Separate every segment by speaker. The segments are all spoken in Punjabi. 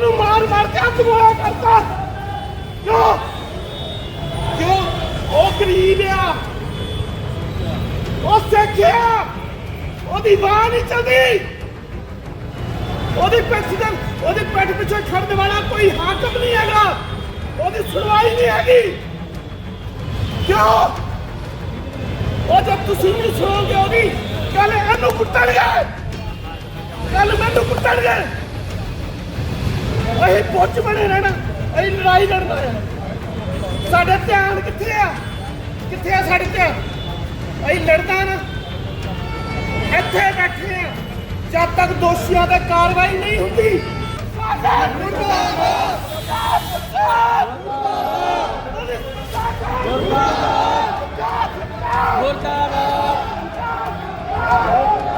Speaker 1: ਉਹਨੂੰ ਮਾਰ ਮਾਰ ਕੇ ਹੱਥ ਗੋਇਆ ਕਰਤਾ। ਕਿਉਂ? ਕਿਉਂ? ਉਹ ਗਰੀਬ ਆ। ਉਹ ਸਿੱਖਿਆ ਉਹਦੀ ਬਾਹ ਨਹੀਂ ਚੱਲਦੀ। ਉਹਦੀ ਪਿੱਛ ਤੇ ਉਹਦੀ ਪਿੱਠ ਪਿੱਛੇ ਖੜਨ ਵਾਲਾ ਕੋਈ ਹਾਕਮ ਨਹੀਂ ਹੈਗਾ। ਉਹਦੀ ਸੁਣਵਾਈ ਨਹੀਂ ਹੈਗੀ। ਕਿਉਂ? ਉਹ ਜਦ ਤੁਸੀਂ ਨਹੀਂ ਸੁਣੋਗੇ ਉਹਦੀ ਕੱਲ ਇਹਨੂੰ ਕੁੱਟਣਗੇ। ਕੱਲ ਮੈਨੂੰ ਕੁੱਟਣਗੇ। ਅਸੀਂ ਪੁੱਛ ਬਣੇ ਰਹਿਣਾ, ਅਸੀਂ ਲੜਾਈ ਲੜਨਾ ਹੈ ਸਾਡਾ ਧਿਆਨ ਕਿੱਥੇ ਆ? ਕਿੱਥੇ ਆ ਸਾਡੇ ਧਿਆਨ? ਅਸੀਂ ਲੜਦਾ ਨਾ। ਇੱਥੇ ਬੈਠੇ ਆ। ਜਦ ਤੱਕ ਦੋਸ਼ੀਆਂ ਤੇ ਕਾਰਵਾਈ ਨਹੀਂ ਹੁੰਦੀ, ਸਾਡਾ ਮੁਰਦਾਬਾਦ!
Speaker 2: ਨੂੰ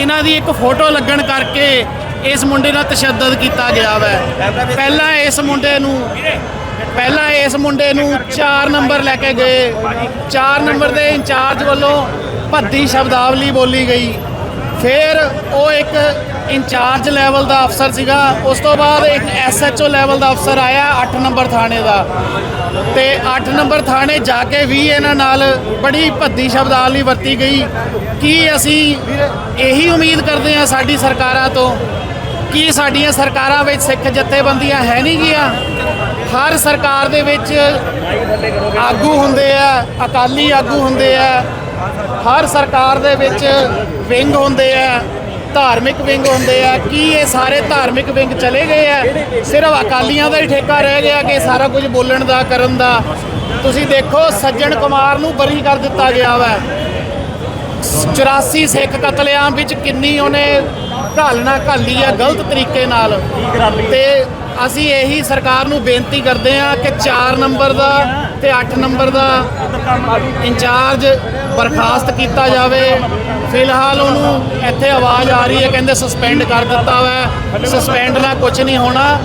Speaker 2: ਇਹਨਾਂ ਦੀ ਇੱਕ ਫੋਟੋ ਲੱਗਣ ਕਰਕੇ ਇਸ ਮੁੰਡੇ ਨਾਲ ਤਸ਼ੱਦਦ ਕੀਤਾ ਗਿਆ ਵੈ। ਪਹਿਲਾਂ ਇਸ ਮੁੰਡੇ ਨੂੰ, ਪਹਿਲਾਂ ਇਸ ਮੁੰਡੇ ਨੂੰ 4 ਨੰਬਰ ਲੈ ਕੇ ਗਏ। 4 ਨੰਬਰ ਦੇ ਇੰਚਾਰਜ ਵੱਲੋਂ ਭੱਦੀ ਸ਼ਬਦਾਵਲੀ ਬੋਲੀ ਗਈ। ਫਿਰ ਉਹ ਇੱਕ ਇੰਚਾਰਜ ਲੈਵਲ ਦਾ ਅਫਸਰ ਸੀਗਾ। ਉਸ ਤੋਂ ਬਾਅਦ ਇੱਕ ਐਸਐਚਓ ਲੈਵਲ ਦਾ ਅਫਸਰ ਆਇਆ 8 ਨੰਬਰ ਥਾਣੇ ਦਾ। ਤੇ 8 ਨੰਬਰ ਥਾਣੇ ਜਾ ਕੇ ਵੀ ਇਹਨਾਂ ਨਾਲ ਬੜੀ ਭੱਦੀ ਸ਼ਬਦਾਵਲੀ ਵਰਤੀ ਗਈ। ਕੀ ਅਸੀਂ ਇਹੀ ਉਮੀਦ ਕਰਦੇ ਹਾਂ ਸਾਡੀ ਸਰਕਾਰਾਂ ਤੋਂ ਕਿ ਸਾਡੀਆਂ ਸਰਕਾਰਾਂ ਵਿੱਚ ਸਿੱਖ ਜਥੇਬੰਦੀਆਂ ਹੈ ਨਹੀਂ ਗੀਆਂ? ਹਰ ਸਰਕਾਰ ਦੇ ਵਿੱਚ ਆਗੂ ਹੁੰਦੇ ਆ, ਅਕਾਲੀ ਆਗੂ ਹੁੰਦੇ ਆ। ਹਰ ਸਰਕਾਰ ਦੇ ਵਿੱਚ ਵਿੰਗ ਹੁੰਦੇ ਆ, ਧਾਰਮਿਕ ਵਿੰਗ ਹੁੰਦੇ ਆ। ਕੀ ਇਹ ਸਾਰੇ ਧਾਰਮਿਕ ਵਿੰਗ ਚਲੇ ਗਏ ਆ? ਸਿਰਫ ਅਕਾਲੀਆਂ ਦਾ ਹੀ ਠੇਕਾ ਰਹਿ ਗਿਆ ਕਿ ਸਾਰਾ ਕੁਝ ਬੋਲਣ ਦਾ, ਕਰਨ ਦਾ? ਤੁਸੀਂ ਦੇਖੋ, ਸੱਜਣ ਕੁਮਾਰ ਨੂੰ ਬਰੀ ਕਰ ਦਿੱਤਾ ਗਿਆ ਵਾ। 84 ਸਿੱਖ ਕਤਲੇਆਮ ਵਿੱਚ ਕਿੰਨੀ ਉਹਨੇ ਘਾਲਣਾ ਘਾਲੀ ਆ ਗਲਤ ਤਰੀਕੇ ਨਾਲ। ਤੇ ਅਸੀਂ ਇਹੀ ਸਰਕਾਰ ਨੂੰ ਬੇਨਤੀ ਕਰਦੇ ਆ ਕਿ 4 ਨੰਬਰ ਦਾ ਤੇ 8 ਨੰਬਰ ਦਾ ਇੰਚਾਰਜ ਬਰਖਾਸਤ ਕੀਤਾ ਜਾਵੇ। ਫਿਲਹਾਲ ਉਹਨੂੰ ਇੱਥੇ ਆਵਾਜ਼ ਆ ਰਹੀ ਹੈ, ਕਹਿੰਦੇ ਸਸਪੈਂਡ ਕਰ ਦਿੱਤਾ ਵਾ ਸਸਪੈਂਡ ਨਾਲ ਕੁਝ ਨਹੀਂ ਹੋਣਾ।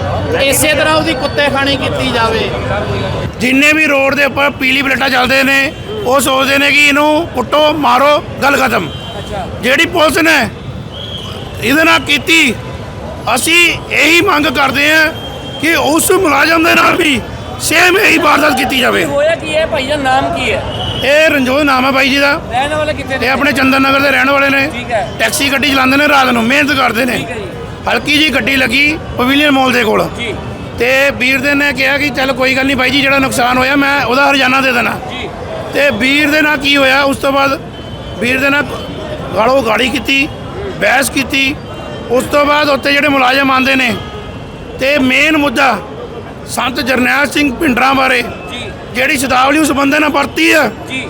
Speaker 2: ਇਸੇ ਤਰ੍ਹਾਂ ਉਹਦੀ ਕੁੱਤੇ ਖਾਣੀ ਕੀਤੀ ਜਾਵੇ।
Speaker 3: ਜਿੰਨੇ ਵੀ ਰੋਡ ਦੇ ਉੱਪਰ ਪੀਲੀ ਪਲੇਟਾਂ ਚੱਲਦੇ ਨੇ ਉਹ ਸੋਚਦੇ ਨੇ ਕਿ ਇਹਨੂੰ ਕੁੱਟੋ ਮਾਰੋ ਗੱਲ ਖਤਮ। ਜਿਹੜੀ ਪੁਲਿਸ ਨੇ ਇਹਦੇ ਨਾਲ ਕੀਤੀ ਅਸੀਂ ਇਹੀ ਮੰਗ ਕਰਦੇ ਹਾਂ ਕਿ ਉਸ ਮੁਲਾਜ਼ਮ ਦੇ ਨਾਲ ਵੀ ਸੇਮ ਇਹੀ ਵਾਰਦਾਤ ਕੀਤੀ ਜਾਵੇ।
Speaker 4: ਹੋਇਆ ਕੀ ਹੈ? ਭਾਈ ਦਾ ਨਾਮ ਕੀ ਹੈ?
Speaker 3: ਇਹ ਰਣਜੋਤ ਨਾਮ ਹੈ ਬਾਈ ਜੀ ਦਾ।
Speaker 4: ਰਹਿਣ ਵਾਲੇ ਕਿੱਥੇ ਦੇ
Speaker 3: ਇਹ ਆਪਣੇ ਚੰਦਨ ਨਗਰ ਦੇ ਰਹਿਣ ਵਾਲੇ ਨੇ।
Speaker 4: ਠੀਕ ਹੈ।
Speaker 3: ਟੈਕਸੀ ਗੱਡੀ ਚਲਾਉਂਦੇ ਨੇ ਰਾਤ ਨੂੰ ਮਿਹਨਤ ਕਰਦੇ ਨੇ।
Speaker 4: ਠੀਕ ਹੈ ਜੀ।
Speaker 3: ਹਲਕੀ ਜੀ ਗੱਡੀ ਲੱਗੀ ਪਵੇਲੀਅਨ ਮਾਲ ਦੇ ਕੋਲ।
Speaker 4: ਜੀ।
Speaker 3: ਤੇ ਵੀਰ ਦੇ ਨੇ ਕਿਹਾ ਕਿ ਚੱਲ ਕੋਈ ਗੱਲ ਨਹੀਂ ਬਾਈ ਜੀ ਜਿਹੜਾ ਨੁਕਸਾਨ ਹੋਇਆ ਮੈਂ ਉਹਦਾ ਹਰਜਾਨਾ ਦੇ ਦੇਣਾ।
Speaker 4: ਜੀ।
Speaker 3: ਤੇ ਵੀਰ ਦੇ ਨਾਲ ਕੀ ਹੋਇਆ? ਉਸ ਤੋਂ ਬਾਅਦ ਵੀਰ ਦੇ ਨਾਲ ਗਾਲੋ ਗਾੜੀ ਕੀਤੀ ਬਹਿਸ ਕੀਤੀ। ਉਸ ਤੋਂ ਬਾਅਦ ਉੱਥੇ ਜਿਹੜੇ ਮੁਲਾਜ਼ਮ ਆਂਦੇ ਨੇ ਤੇ ਮੇਨ ਮੁੱਦਾ ਸੰਤ ਜਰਨੈਲ ਸਿੰਘ ਪਿੰਡਰਾਂ ਬਾਰੇ ਜਿਹੜੀ ਸ਼ਤਾਵਲੀ ਉਸ ਬੰਦੇ ਨਾਲ ਵਰਤੀ ਆ।
Speaker 4: ਜੀ।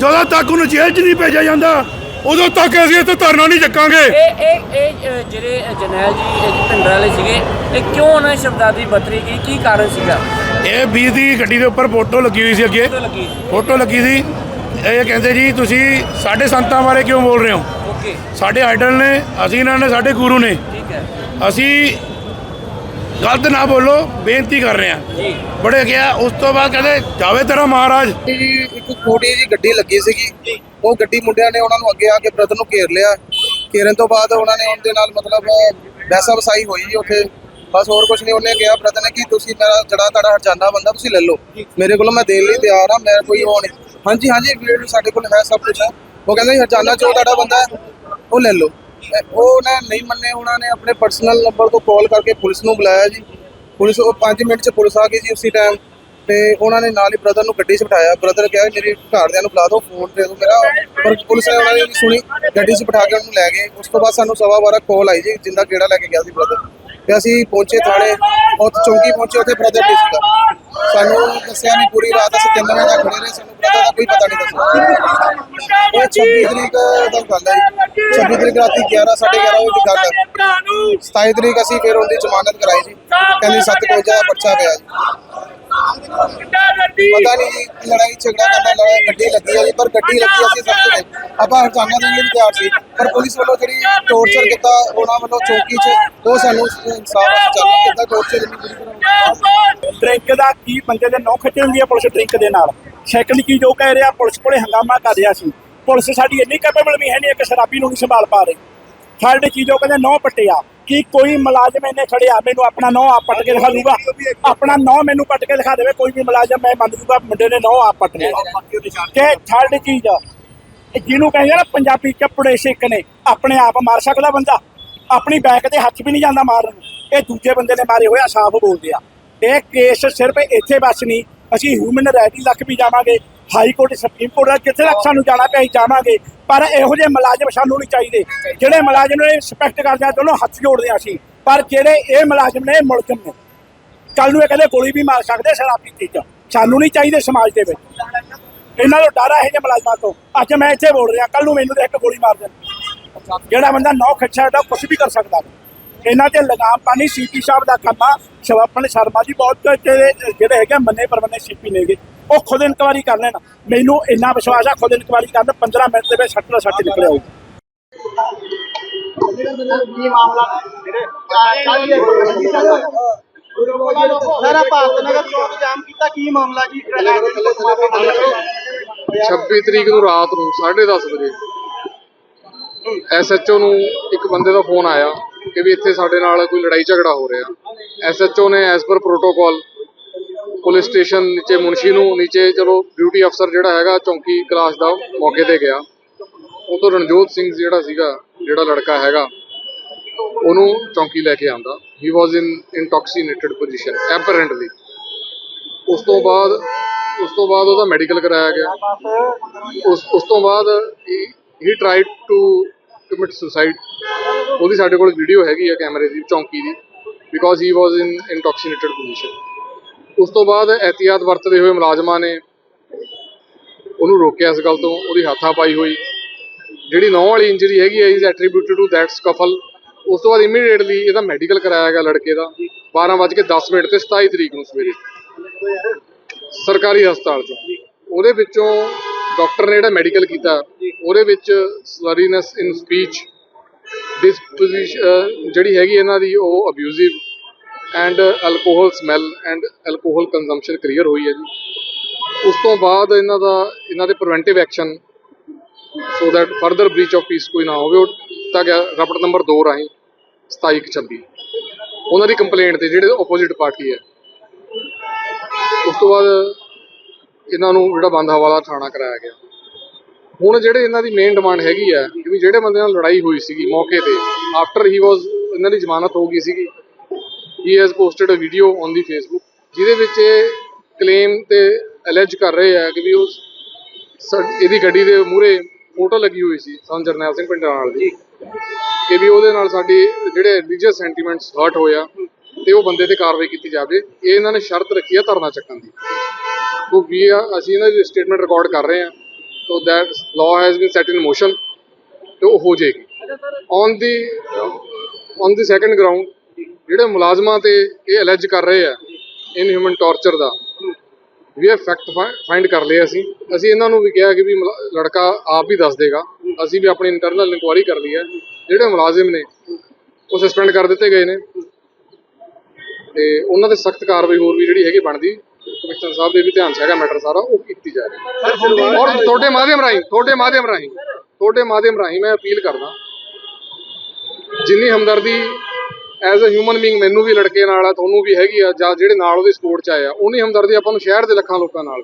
Speaker 3: ਜਦੋਂ ਤੱਕ ਉਹਨੂੰ ਜੇਲ੍ਹ 'ਚ ਨਹੀਂ ਭੇਜਿਆ ਜਾਂਦਾ ਉਦੋਂ ਤੱਕ ਅਸੀਂ ਇੱਥੇ ਧਰਨਾ ਨਹੀਂ ਚੱਕਾਂਗੇ।
Speaker 4: ਇਹ ਇਹ ਇਹ ਜਿਹੜੇ ਜਨੈਲ ਜੀ ਇਹ ਪਿੰਡਰ ਵਾਲੇ ਸੀਗੇ ਇਹ ਕਿਉਂ ਉਹਨਾਂ ਨੇ ਸ਼ਬਦਾਦੀ ਬਤਰੀ ਕੀ ਕੀ ਕਾਰਨ ਸੀਗਾ?
Speaker 3: ਇਹ ਵੀਰ ਦੀ ਗੱਡੀ ਦੇ ਉੱਪਰ ਫੋਟੋ ਲੱਗੀ ਹੋਈ ਸੀ ਅੱਗੇ। ਫੋਟੋ ਲੱਗੀ ਸੀ। ਇਹ ਕਹਿੰਦੇ ਜੀ ਤੁਸੀਂ ਸਾਡੇ ਸੰਤਾਂ ਬਾਰੇ ਕਿਉਂ ਬੋਲ ਰਹੇ ਹੋ?
Speaker 4: ਓਕੇ।
Speaker 3: ਸਾਡੇ ਆਈਡਲ ਨੇ ਅਸੀਂ ਇਹਨਾਂ ਨੇ ਸਾਡੇ ਗੁਰੂ ਨੇ।
Speaker 4: ਠੀਕ ਹੈ।
Speaker 3: ਅਸੀਂ ਗਲਤ ਨਾ ਬੋਲੋ ਬੇਨਤੀ ਕਰ ਰਹੇ ਹਾਂ।
Speaker 4: ਜੀ।
Speaker 3: ਬੜੇ ਗਿਆ ਉਸ ਤੋਂ ਬਾਅਦ ਕਹਿੰਦੇ ਜਾਵੇ ਤੇਰਾ ਮਹਾਰਾਜ।
Speaker 5: ਇੱਕ ਛੋਟੀ ਜੀ ਗੱਡੀ ਲੱਗੀ ਸੀਗੀ। ਉਹ ਗੱਡੀ ਮੁੰਡਿਆਂ ਨੇ ਉਹਨਾਂ ਨੂੰ ਅੱਗੇ ਆ ਕੇ ਬ੍ਰਦਰ ਨੂੰ ਘੇਰ ਲਿਆ। ਘੇਰਨ ਤੋਂ ਬਾਅਦ ਉਹਨਾਂ ਨੇ ਉਹਦੇ ਨਾਲ ਮਤਲਬ ਵੈਸਾ ਵਸਾਈ ਹੋਈ ਉੱਥੇ। ਬਸ ਹੋਰ ਕੁਝ ਨਹੀਂ ਉਹਨੇ ਕਿਹਾ ਬ੍ਰਦਰ ਨੇ ਕਿ ਤੁਸੀਂ ਮੇਰਾ ਜਿਹੜਾ ਤੁਹਾਡਾ ਹਰਜਾਨਾ ਬੰਦਾ ਤੁਸੀਂ ਲੈ ਲਓ। ਮੇਰੇ ਕੋਲੋਂ ਮੈਂ ਦੇਣ ਲਈ ਤਿਆਰ ਹਾਂ ਮੈਂ ਕੋਈ ਉਹ ਨਹੀਂ ਹਾਂਜੀ ਹਾਂਜੀ ਵੀਡੀਓ ਸਾਡੇ ਕੋਲ ਹੈ ਸਭ ਕੁਝ ਹੈ। ਉਹ ਕਹਿੰਦਾ ਜੀ ਹਰਜਾਨਾ ਜੋ ਤੁਹਾਡਾ ਬੰਦਾ ਹੈ ਉਹ ਲੈ ਲਓ। ਉਹ ਨਾ ਨਹੀਂ ਮੰਨੇ ਉਹਨਾਂ ਨੇ ਆਪਣੇ ਪਰਸਨਲ ਨੰਬਰ ਤੋਂ ਕਾਲ ਕਰਕੇ ਪੁਲਿਸ ਨੂੰ ਬੁਲਾਇਆ ਜੀ। ਪੁਲਿਸ ਉਹ 5 ਮਿੰਟ ਚ ਪੁਲਿਸ ਆ ਗਈ ਜੀ ਉਸੇ ਟਾਈਮ ਤੇ ਉਹਨਾਂ ਨੇ ਨਾਲ ਹੀ ਬ੍ਰਦਰ ਨੂੰ ਗੱਡੀ 'ਚ ਬਿਠਾਇਆ। ਬ੍ਰਦਰ ਕਿਹਾ ਮੇਰੇ ਘਰਦਿਆਂ ਨੂੰ ਬੁਲਾ ਦਿਓ ਫੋਨ ਦੇ ਦਿਓ ਮੇਰਾ। ਪਰ ਪੁਲਿਸ ਨੇ ਉਹਨਾਂ ਦੀ ਸੁਣੀ ਗੱਡੀ 'ਚ ਬਿਠਾ ਕੇ ਉਹਨੂੰ ਲੈ ਗਏ। ਉਸ ਤੋਂ ਬਾਅਦ ਸਾਨੂੰ ਸਵਾ ਬਾਰਾਂ ਕਾਲ ਆਈ ਜੀ ਜਿੰਦਾ ਕਿਹੜਾ ਲੈ ਕੇ ਗਿਆ ਸੀ ਬ੍ਰਦਰ ਤੇ ਅਸੀਂ ਪਹੁੰਚੇ ਥਾਣੇ ਉੱਥੇ ਚੌਂਕੀ ਪਹੁੰਚੇ ਉੱਥੇ ਬ੍ਰਦਰ ਨਹੀਂ ਸੀਗਾ। ਸਾਨੂੰ ਦੱਸਿਆ ਨਹੀਂ ਪੂਰੀ ਰਾਤ, ਅਸੀਂ ਤਿੰਨ ਵਜੇ ਤੱਕ ਖੜੇ ਰਹੇ, ਸਾਨੂੰ ਬ੍ਰਦਰ ਦਾ ਕੋਈ ਪਤਾ ਨਹੀਂ ਦੱਸਿਆ। ਉਹ 26 ਤਰੀਕ ਦਾ ਗੱਲ ਹੈ ਜੀ। 26 ਤਰੀਕ ਰਾਤੀ 11 11:30 ਵਜੇ ਦੀ ਗੱਲ ਹੈ। 27 ਤਰੀਕ ਅਸੀਂ ਫਿਰ ਉਹਦੀ ਜ਼ਮਾਨਤ ਕਰਾਈ ਜੀ। ਕਹਿੰਦੀ 57 ਦਾ ਪਰਚਾ ਪਿਆ ਜੀ। ਪਤਾ ਨਹੀਂ ਜੀ ਲੜਾਈ ਝਗੜਾ ਕਰਨਾ ਲੜਾਈ ਗੱਡੀ ਲੱਗੀ ਹੈ ਜੀ ਪਰ ਗੱਡੀ ਲੱਗੀ ਅਸੀਂ ਸਮਝ ਗਏ ਆਪਾਂ ਹਰਜਾਨਾ ਦੇਣ ਲਈ ਤਿਆਰ ਸੀ ਪਰ ਪੁਲਿਸ ਵੱਲੋਂ ਜਿਹੜੀ ਟੋਰਚਰ ਕੀਤਾ ਉਹਨਾਂ ਵੱਲੋਂ ਚੌਕੀ 'ਚ ਉਹ ਸਾਨੂੰ ਇਨਸਾਫ ਚਾਹੀਦਾ ਕਿੱਦਾਂ ਟੋਰਚਰ ਨਹੀਂ ਕੀਤੀ
Speaker 6: ਡਰਿੰਕ ਦਾ ਕੀ ਬੰਦੇ ਦੇ ਨੌ ਖੱਟੇ ਹੁੰਦੀ ਆ ਪੁਲਿਸ ਡਰਿੰਕ ਦੇ ਨਾਲ। ਸੈਕੰਡ ਕੀ ਜੋ ਕਹਿ ਰਿਹਾ ਪੁਲਿਸ ਕੋਲੇ ਹੰਗਾਮਾ ਕਰ ਰਿਹਾ ਸੀ। ਪੁਲਿਸ ਸਾਡੀ ਇੰਨੀ ਕੈਪੇਬਲ ਵੀ ਹੈ ਨਹੀਂ ਕਿ ਸ਼ਰਾਬੀ ਨੂੰ ਨਹੀਂ ਸੰਭਾਲ ਪਾ ਰਹੀ। ਥਰਡ ਚੀਜ਼ ਉਹ ਕਹਿੰਦੇ ਨੌ ਪੱਟਿਆ। ਕੀ ਕੋਈ ਮੁਲਾਜ਼ਮ ਇਹਨੇ ਖੜਿਆ ਮੈਨੂੰ ਆਪਣਾ ਨੌ ਆਪ ਪੱਟ ਕੇ ਦਿਖਾ ਦੂਗਾ। ਆਪਣਾ ਨੌ ਮੈਨੂੰ ਪੱਟ ਕੇ ਦਿਖਾ ਦੇਵੇ ਕੋਈ ਵੀ ਮੁਲਾਜ਼ਮ ਮੈਂ ਮੰਨ ਜੂਗਾ ਮੁੰਡੇ ਨੇ ਨੌ ਆਪ ਪੱਟ ਲਿਆ। ਤੇ ਥਰਡ ਚੀਜ਼ ਇਹ ਜਿਹਨੂੰ ਕਹਿੰਦੇ ਆ ਨਾ ਪੰਜਾਬੀ ਚੱਪੜੇ ਸਿੱਖ ਨੇ ਆਪਣੇ ਆਪ ਮਾਰ ਸਕਦਾ ਬੰਦਾ। ਆਪਣੀ ਬੈਕ ਤੇ ਹੱਥ ਵੀ ਨਹੀਂ ਜਾਂਦਾ ਮਾਰਨ ਨੂੰ। ਇਹ ਦੂਜੇ ਬੰਦੇ ਨੇ ਮਾਰੇ ਹੋਇਆ ਸਾਫ਼ ਬੋਲਦੇ ਆ। ਇਹ ਕੇਸ ਸਿਰਫ ਇੱਥੇ ਬਸ ਨਹੀਂ ਅਸੀਂ ਹਿਊਮਨ ਰਾਈਟ ਲੱਖ ਵੀ ਜਾਵਾਂਗੇ। ਹਾਈ ਕੋਰਟ, ਸੁਪਰੀਮ ਕੋਰਟ ਦਾ ਜਿੱਥੇ ਤੱਕ ਸਾਨੂੰ ਜਾਣਾ ਪਿਆ ਅਸੀਂ ਜਾਵਾਂਗੇ। ਪਰ ਇਹੋ ਜਿਹੇ ਮੁਲਾਜ਼ਮ ਸਾਨੂੰ ਨਹੀਂ ਚਾਹੀਦੇ। ਜਿਹੜੇ ਮੁਲਾਜ਼ਮ ਨੇ ਰਿਸਪੈਕਟ ਕਰਦੇ ਆ, ਦੋਨੋਂ ਹੱਥ ਜੋੜਦੇ ਆ ਅਸੀਂ। ਪਰ ਜਿਹੜੇ ਇਹ ਮੁਲਾਜ਼ਮ ਨੇ ਮੁਲਜ਼ਮ ਨੇ। ਕੱਲ ਨੂੰ ਇਹ ਕਹਿੰਦੇ ਗੋਲੀ ਵੀ ਮਾਰ ਸਕਦੇ ਸ਼ਰਾਬੀ ਪੀਤੀ ਚ ਸਾਨੂੰ ਨਹੀਂ ਚਾਹੀਦੇ ਸਮਾਜ ਦੇ ਵਿੱਚ। ਇਹਨਾਂ ਤੋਂ ਡਰ ਆ ਇਹ ਜਿਹੇ ਮੁਲਾਜ਼ਮਾਂ ਤੋਂ। ਅੱਜ ਮੈਂ ਇੱਥੇ ਬੋਲ ਰਿਹਾ ਕੱਲ ਨੂੰ ਮੈਨੂੰ ਤੇ ਇੱਕ ਗੋਲੀ ਮਾਰ ਦੇਣ। ਜਿਹੜਾ ਬੰਦਾ ਨੌ ਖੱਚਾ ਦਾ ਕੁਝ ਵੀ ਕਰ ਸਕਦਾ ਇਹਨਾਂ ਤੇ ਲਗਾਮ ਪਾਣੀ, ਸੀਪੀ ਸਾਹਿਬ ਦਾ ਕੰਮ ਆ। ਸ਼ਵਾਪਨ ਸ਼ਰਮਾ ਜੀ ਬਹੁਤ ਜਿਹੜੇ ਜਿਹੜੇ ਹੈਗੇ ਮੰਨੇ ਪਰਮੰਨੇ ਸੀਪੀ ਨੇਗੇ। ਉਹ ਖੁਦ ਇਨਕੁਆਰੀ ਕਰ ਲੈਣ। ਮੈਨੂੰ ਇੰਨਾ ਵਿਸ਼ਵਾਸ ਆ ਖੁਦ ਇਨਕੁਆਰੀ ਕਰਨ 15 ਮਿੰਟ ਦੇ ਵਿੱਚ ਸੱਟ ਦਾ ਸੱਟ ਨਿਕਲ ਆਊ
Speaker 7: ਸਾਰਾ ਭਾਰਤ ਨਗਰ ਚੌਕ ਜਾਮ ਕੀਤਾ ਕੀ ਮਾਮਲਾ ਜੀ
Speaker 8: 26 ਤਰੀਕ ਨੂੰ ਰਾਤ ਨੂੰ 10:30 ਵਜੇ ਐਸਐਚਓ ਨੂੰ ਇੱਕ ਬੰਦੇ ਦਾ ਫੋਨ ਆਇਆ ਕਿ ਵੀ ਇੱਥੇ ਸਾਡੇ ਨਾਲ ਕੋਈ ਲੜਾਈ ਝਗੜਾ ਹੋ ਰਿਹਾ। ਐਸਐਚਓ ਨੇ as per protocol police station ਨੀਚੇ ਮੁਨਸ਼ੀ ਨੂੰ, ਨੀਚੇ ਚਲੋ ਡਿਊਟੀ ਅਫਸਰ ਜਿਹੜਾ ਹੈਗਾ, ਚੌਂਕੀ ਕਲਾਸ ਦਾ ਮੌਕੇ ਤੇ ਗਿਆ। ਉਹ ਤੋਂ ਰਣਜੋਤ ਸਿੰਘ ਜਿਹੜਾ ਸੀਗਾ, ਜਿਹੜਾ ਲੜਕਾ ਹੈਗਾ, ਉਹਨੂੰ ਚੌਂਕੀ ਲੈ ਕੇ ਆਂਦਾ ਹੀ ਵਾਸ ਇਨ ਇੰਟੌਕਸੀਨੇਟਡ ਪੋਜੀਸ਼ਨ ਐਪਰੈਂਟਲੀ ਉਸ ਤੋਂ ਬਾਅਦ, ਉਸ ਤੋਂ ਬਾਅਦ ਉਹਦਾ ਮੈਡੀਕਲ ਕਰਾਇਆ ਗਿਆ। ਉਸ ਉਸ ਤੋਂ ਬਾਅਦ ਹੀ ਟ੍ਰਾਈਡ ਟੂ ਕਮਿਟ ਸੁਸਾਈਡ ਉਹਦੀ ਸਾਡੇ ਕੋਲ ਵੀਡੀਓ ਹੈਗੀ ਹੈ ਕੈਮਰੇ ਦੀ, ਚੌਂਕੀ ਦੀ because he was in ਇੰਟੌਕਸੀਨੇਟਡ position ਉਸ ਤੋਂ ਬਾਅਦ ਇਹਤਿਆਤ ਵਰਤਦੇ ਹੋਏ ਮੁਲਾਜ਼ਮਾਂ ਨੇ ਉਹਨੂੰ ਰੋਕਿਆ ਇਸ ਗੱਲ ਤੋਂ, ਉਹਦੀ ਹੱਥਾ ਪਾਈ ਹੋਈ। ਜਿਹੜੀ ਨੌ ਵਾਲੀ ਇੰਜਰੀ ਹੈਗੀ ਹੈ is attributed to that scuffle ਉਸ ਤੋਂ ਬਾਅਦ ਇਮੀਡੀਏਟਲੀ ਇਹਦਾ ਮੈਡੀਕਲ ਕਰਾਇਆ ਗਿਆ ਲੜਕੇ ਦਾ 12:10 ਮਿੰਟ ਤੇ 27 ਤਰੀਕ ਨੂੰ ਸਵੇਰੇ। ਸਰਕਾਰੀ ਹਸਪਤਾਲ 'ਚ। ਉਹਦੇ ਵਿੱਚੋਂ ਡਾਕਟਰ ਨੇ ਜਿਹੜਾ ਮੈਡੀਕਲ ਕੀਤਾ, ਉਹਦੇ ਵਿੱਚ ਸਲਰੀਨੈਸ ਇਨ ਸਪੀਚ ਡਿਸਪੋਜੀਸ਼ਨ ਜਿਹੜੀ ਹੈਗੀ ਇਹਨਾਂ ਦੀ, ਉਹ abusive and alcohol smell and alcohol consumption clear ਹੋਈ ਹੈ ਜੀ। ਉਸ ਤੋਂ ਬਾਅਦ ਇਹਨਾਂ ਦਾ, ਇਹਨਾਂ ਦੇ preventive action so that further breach of peace ਕੋਈ ਨਾ ਹੋਵੇ, ਉਹ ਦਿੱਤਾ ਗਿਆ ਰਪਟ ਨੰਬਰ 2 ਰਾਹੀਂ 2726 ਉਹਨਾਂ ਦੀ ਕੰਪਲੇਂਟ ਤੇ ਜਿਹੜੇ ਆਪੋਜ਼ਿਟ ਪਾਰਟੀ ਹੈ। ਉਸ ਤੋਂ ਬਾਅਦ ਇਹਨਾਂ ਨੂੰ ਜਿਹੜਾ ਬੰਦ ਹਵਾਲਾ ਥਾਣਾ ਕਰਾਇਆ ਗਿਆ। ਹੁਣ ਜਿਹੜੇ ਇਹਨਾਂ ਦੀ ਮੇਨ ਡਿਮਾਂਡ ਹੈਗੀ ਹੈ ਕਿ ਜਿਹੜੇ ਬੰਦੇ ਨਾਲ ਲੜਾਈ ਹੋਈ ਸੀਗੀ ਮੌਕੇ ਤੇ ਆਫਟਰ ਹੀ ਵਾਸ ਇਹਨਾਂ ਦੀ ਜ਼ਮਾਨਤ ਹੋ ਗਈ ਸੀਗੀ ਹੀ has posted a video on the Facebook ਜਿਹਦੇ ਵਿੱਚ ਇਹ ਕਲੇਮ ਤੇ ਅਲੈਜ ਕਰ ਰਹੇ ਆ ਕਿ ਵੀ ਉਹ ਸਾ- ਇਹਦੀ ਗੱਡੀ ਦੇ ਮੂਹਰੇ ਫੋਟੋ ਲੱਗੀ ਹੋਈ ਸੀ ਸੰਤ ਜਰਨੈਲ ਸਿੰਘ ਪਿੰਡਾਲ ਦੀ। ਕਿ ਵੀ ਉਹਦੇ ਨਾਲ ਸਾਡੀ ਜਿਹੜੇ ਰਿਲੀਜੀਅਸ ਸੈਂਟੀਮੈਂਟਸ ਹਰਟ ਹੋਇਆ ਤੇ ਉਹ ਬੰਦੇ ਤੇ ਕਾਰਵਾਈ ਕੀਤੀ ਜਾਵੇ ਇਹ ਇਹਨਾਂ ਨੇ ਸ਼ਰਤ ਰੱਖੀ ਹੈ ਧਰਨਾ ਚੱਕਣ ਦੀ। ਸੋ ਵੀ ਆ- ਅਸੀਂ ਇਹਨਾਂ ਦੀ ਸਟੇਟਮੈਂਟ ਰਿਕਾਰਡ ਕਰ ਰਹੇ ਹਾਂ so that law has been set in motion ਤੇ ਉਹ ਹੋ ਜਾਏਗੀ। On the on the second ground ਜਿਹੜੇ ਮੁਲਾਜ਼ਮਾਂ ਤੇ ਇਹ ਅਲੈਜ ਕਰ ਰਹੇ ਆ ਇਨ ਹਿਊਮਨ ਟਾਰਚਰ ਦਾ ਵੀ ਇਹ ਫੈਕਟ ਫਾਈਂਡ ਕਰ ਲਿਆ ਅਸੀਂ। ਅਸੀਂ ਇਹਨਾਂ ਨੂੰ ਵੀ ਕਿਹਾ ਕਿ ਵੀ ਲੜਕਾ ਆਪ ਹੀ ਦੱਸ ਦੇਗਾ। ਅਸੀਂ ਵੀ ਆਪਣੀ ਇੰਟਰਨਲ ਇਨਕੁਆਇਰੀ ਕਰ ਲਈ ਹੈ। ਜਿਹੜੇ ਮੁਲਾਜ਼ਮ ਨੇ ਉਹ ਸਸਪੈਂਡ ਕਰ ਦਿੱਤੇ ਗਏ ਨੇ। ਤੇ ਉਹਨਾਂ ਤੇ ਸਖਤ ਕਾਰਵਾਈ ਹੋਰ ਵੀ ਜਿਹੜੀ ਹੈਗੀ ਬਣਦੀ ਕਮਿਸ਼ਨਰ ਸਾਹਿਬ ਦੇ ਵੀ ਧਿਆਨ 'ਚ ਹੈਗਾ ਮੈਟਰ ਸਾਰਾ ਉਹ ਕੀਤੀ ਜਾ ਰਹੀ ਹੈ। ਔਰ ਤੁਹਾਡੇ ਮਾਧਿਅਮ ਰਾਹੀਂ ਤੁਹਾਡੇ ਮਾਧਿਅਮ ਰਾਹੀਂ ਤੁਹਾਡੇ ਮਾਧਿਅਮ ਰਾਹੀਂ ਮੈਂ ਅਪੀਲ ਕਰਦਾ ਜਿੰਨੀ ਹਮਦਰਦੀ ਐਜ਼ ਅ ਹਿਊਮਨ ਬੀਇੰਗ ਮੈਨੂੰ ਵੀ ਲੜਕੇ ਨਾਲ ਆ, ਤੁਹਾਨੂੰ ਵੀ ਹੈਗੀ ਆ, ਜਾਂ ਜਿਹੜੇ ਨਾਲ ਉਹਦੀ ਸਪੋਰਟ 'ਚ ਆਏ ਆ ਉਨੀ ਹਮਦਰਦੀ ਆਪਾਂ ਨੂੰ ਸ਼ਹਿਰ ਦੇ ਲੱਖਾਂ ਲੋਕਾਂ ਨਾਲ।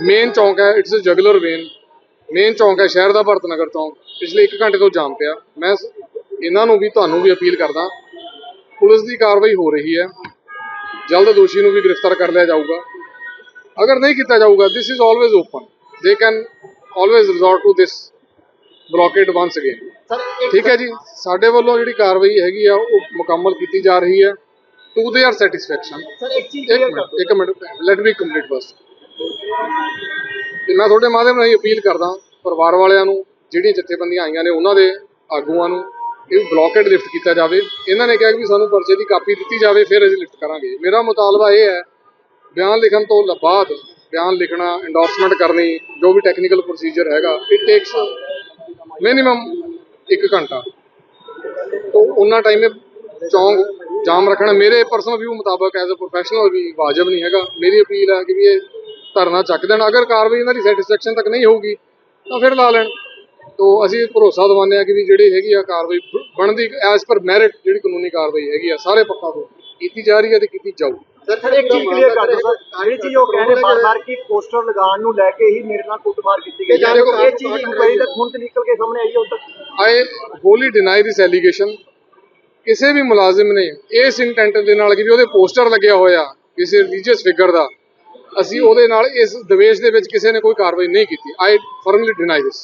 Speaker 8: ਮੇਨ ਚੌਂਕ ਹੈ it's a jugular vein main ਚੌਂਕ ਹੈ, ਸ਼ਹਿਰ ਦਾ ਭਰਤ ਨਗਰ ਚੌਂਕ। ਪਿਛਲੇ 1 ਘੰਟੇ ਤੋਂ ਜਾਮ ਪਿਆ। ਮੈਂ ਇਹਨਾਂ ਨੂੰ ਵੀ ਤੁਹਾਨੂੰ ਵੀ ਅਪੀਲ ਕਰਦਾ, ਪੁਲਿਸ ਦੀ ਕਾਰਵਾਈ ਹੋ ਰਹੀ ਹੈ। ਜਲਦ ਦੋਸ਼ੀ ਨੂੰ ਵੀ ਗ੍ਰਿਫਤਾਰ ਕਰ ਲਿਆ ਜਾਊਗਾ। ਅਗਰ ਨਹੀਂ ਕੀਤਾ ਜਾਊਗਾ this is always open they can always resort to this blockade once again ਠੀਕ ਹੈ ਜੀ। ਸਾਡੇ ਵੱਲੋਂ ਜਿਹੜੀ ਕਾਰਵਾਈ ਹੈਗੀ ਆ ਉਹ ਮੁਕੰਮਲ ਕੀਤੀ ਜਾ ਰਹੀ ਹੈ। ਟੂ ਦੇਅਰ ਸੈਟੀਸਫੈਕਸ਼ਨ
Speaker 7: ਸਰ ਇੱਕ ਚੀਜ਼
Speaker 8: ਇੱਕ ਮਿੰਟ ਲੈਟ ਮੀ ਕੰਪਲੀਟ ਬਸ ਮੈਂ ਤੁਹਾਡੇ ਮਾਧਿਅਮ ਰਾਹੀਂ ਅਪੀਲ ਕਰਦਾ ਪਰਿਵਾਰ ਵਾਲਿਆਂ ਨੂੰ ਜਿਹੜੀਆਂ ਜਥੇਬੰਦੀਆਂ ਆਈਆਂ ਨੇ ਉਹਨਾਂ ਦੇ ਆਗੂਆਂ ਨੂੰ ਇਹ ਬਲੌਕੇਡ ਲਿਫਟ ਕੀਤਾ ਜਾਵੇ। ਇਹਨਾਂ ਨੇ ਕਿਹਾ ਕਿ ਸਾਨੂੰ ਪਰਚੇ ਦੀ ਕਾਪੀ ਦਿੱਤੀ ਜਾਵੇ ਫਿਰ ਅਸੀਂ ਲਿਫਟ ਕਰਾਂਗੇ। ਮੇਰਾ ਮੁਤਾਲਬਾ ਇਹ ਹੈ ਬਿਆਨ ਲਿਖਣ ਤੋਂ ਬਾਅਦ ਬਿਆਨ ਲਿਖਣਾ ਐਂਡੋਰਸਮੈਂਟ ਕਰਨੀ ਜੋ ਵੀ ਟੈਕਨੀਕਲ ਪ੍ਰੋਸੀਜਰ ਹੈਗਾ ਇਟ ਟੇਕਸ ਮਿਨੀਮਮ 1 ਘੰਟਾ। ਤੋਂ ਉਹਨਾਂ ਟਾਈਮ ਚੌਂਕ ਜਾਮ ਰੱਖਣਾ, ਮੇਰੇ ਪਰਸਨਲ ਵਿਊ ਮੁਤਾਬਕ ਐਜ਼ ਅ ਪ੍ਰੋਫੈਸ਼ਨਲ ਵੀ ਵਾਜਬ ਨਹੀਂ ਹੈਗਾ। ਮੇਰੀ ਅਪੀਲ ਹੈ ਕਿ ਵੀ ਇਹ ਧਰਨਾ ਚੱਕ ਦੇਣ। ਅਗਰ ਕਾਰਵਾਈ ਇਹਨਾਂ ਦੀ ਸੈਟੀਸਫੈਕਸ਼ਨ ਤੱਕ ਨਹੀਂ ਹੋਊਗੀ, ਤਾਂ ਫਿਰ ਲਾ ਲੈਣ। ਤੋਂ ਅਸੀਂ ਭਰੋਸਾ ਦਿਵਾਉਂਦੇ ਹਾਂ ਕਿ ਵੀ ਜਿਹੜੀ ਹੈਗੀ ਆ ਕਾਰਵਾਈ ਬਣਦੀ ਐਜ਼ ਪਰ ਮੈਰਿਟ ਜਿਹੜੀ ਕਾਨੂੰਨੀ ਕਾਰਵਾਈ ਹੈਗੀ ਆ, ਸਾਰੇ ਪੱਖਾਂ ਤੋਂ ਕੀਤੀ ਜਾ ਰਹੀ ਹੈ ਤੇ ਕੀਤੀ ਜਾਊ
Speaker 7: ਸਰ ਇੱਕ ਚੀਜ਼ ਕਲੀਅਰ ਕਰ ਦਿਓ ਸਰ ਜਿਹੜੀ ਚੀਜ਼ ਉਹ ਕਹਿੰਦੇ ਬਾਰ-ਬਾਰ ਕਿ ਪੋਸਟਰ ਲਗਾਉਣ ਨੂੰ ਲੈ ਕੇ ਹੀ ਮੇਰੇ ਨਾਲ ਕੁੱਟਮਾਰ ਕੀਤੀ ਗਈ
Speaker 8: ਦੇਖੋ,
Speaker 7: ਇਹ ਚੀਜ਼ ਇਨਕੁਆਇਰੀ ਤੱਕ ਹੁਣ ਨਿਕਲ ਕੇ ਸਾਹਮਣੇ ਆਈ ਹੈ ਉਦੋਂ ਤੱਕ।
Speaker 8: ਆਈ ਹੋਲੀ ਡਿਨਾਈ ਦਿਸ ਐਲੀਗੇਸ਼ਨ ਕਿਸੇ ਵੀ ਮੁਲਾਜ਼ਮ ਨੇ ਇਸ ਇੰਟੈਂਟ ਦੇ ਨਾਲ ਕਿ ਵੀ ਉਹਦੇ ਪੋਸਟਰ ਲੱਗਿਆ ਹੋਇਆ ਕਿਸੇ ਰਿਲੀਜੀਅਸ ਫਿਗਰ ਦਾ ਅਸੀਂ ਉਹਦੇ ਨਾਲ ਇਸ ਦਵੇਸ਼ ਦੇ ਵਿੱਚ ਕਿਸੇ ਨੇ ਕੋਈ ਕਾਰਵਾਈ ਨਹੀਂ ਕੀਤੀ। ਆਈ ਫਰਮਲੀ ਡਿਨਾਈ ਦਿਸ